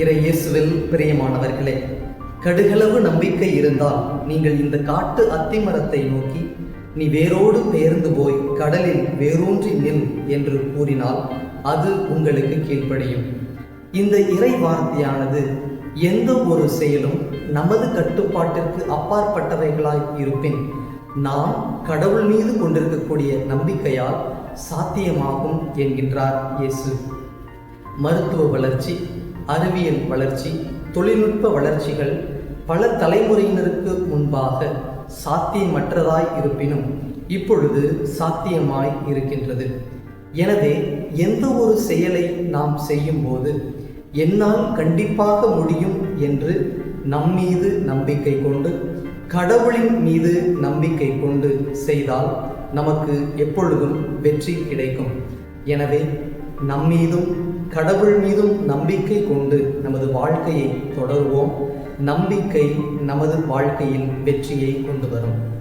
இறை இயேசுவில் பிரியமானவர்களே கடுகளவு நம்பிக்கை இருந்தால் நீங்கள் இந்த காட்டு அத்திமரத்தை நோக்கி நீ வேரோடு பெயர்ந்து போய் கடலில் வேரூன்றி நில் என்று கூறினால் அது உங்களுக்கு கீழ்ப்படியும். இந்த இறை வார்த்தையானது எந்த ஒரு செயலும் நமது கட்டுப்பாட்டிற்கு அப்பாற்பட்டவைகளாய் இருப்பின் நாம் கடவுள் மீது கொண்டிருக்கக்கூடிய நம்பிக்கையால் சாத்தியமாகும் என்கின்றார் இயேசு. மருத்துவ வளர்ச்சி அறிவியல் வளர்ச்சி தொழில்நுட்ப வளர்ச்சிகள் பல தலைமுறையினருக்கு முன்பாக சாத்தியமற்றதாய் இருப்பினும் இப்பொழுது சாத்தியமாய் இருக்கின்றது. எனவே எந்த ஒரு செயலை நாம் செய்யும்போது என்னால் கண்டிப்பாக முடியும் என்று நம்மீது நம்பிக்கை கொண்டு கடவுளின் மீது நம்பிக்கை கொண்டு செய்தால் நமக்கு எப்பொழுதும் வெற்றி கிடைக்கும். எனவே நம்மீதும் கடவுள் மீதும் நம்பிக்கை கொண்டு நமது வாழ்க்கையை தொடருவோம். நம்பிக்கை நமது வாழ்க்கையில் வெற்றியை கொண்டு வரும்.